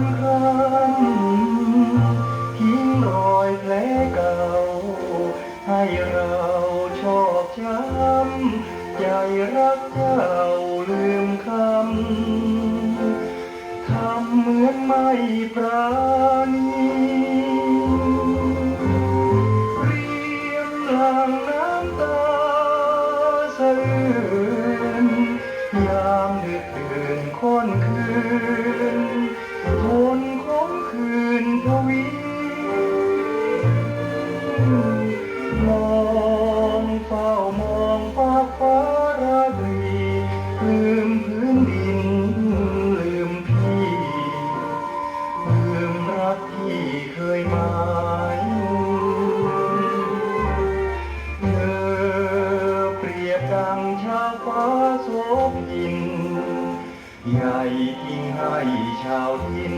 นครั้ทิ้งรอยแผลเก่า ให้เราชอบช้ำใจรักเจ้าลืมคำทำเหมือนไม่ปรา เคยหมายเธอเปรียบดังชาวฟ้าโสพิน ใหญ่ทิ้งให้ชาวดิน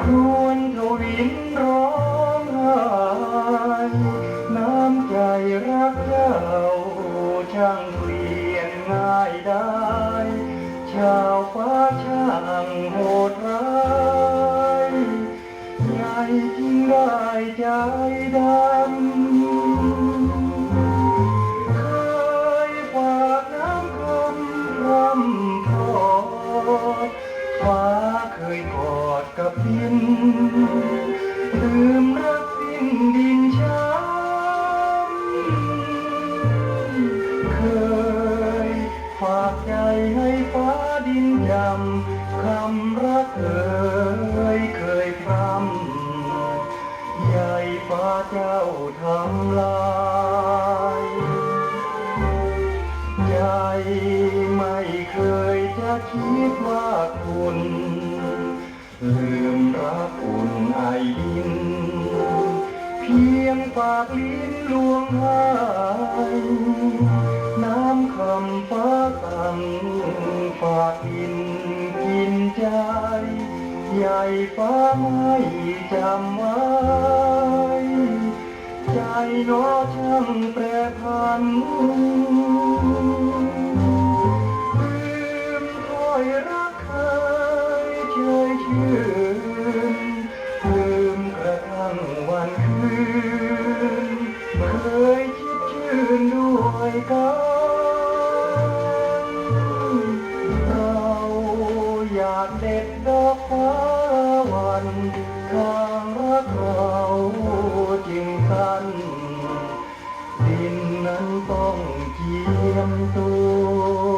ครวญทวินร้องไห้น้ำใจรักเจ้าช่างเปลี่ยนง่ายได้ ชาวฟ้าช่างโหดร้าย ใจดำเคยฝากน้ำคำรำพอดฟ้าเคยกอดกับดิน ลืมรักสิ้นดินช้ำเคยฝากใจให้ฟ้าดินจำคำรักเคย เจ้าทำลายใจไม่เคยจะคิดว่าคุณ ลืมรักอุ่นไอดิน เพียงปากลิ้นลวงหายน้ำคำฟ้าตังฝากดินกินใจ ใหญ่ฟ้าไม่จำไว้ ใจหนช่างแปรพันลืมคอยรักเคยเชยชื่นลืมกระทั่งวันคืน เคยคิดชื่นด้วยกัน นนั้นต้องเทียมตัว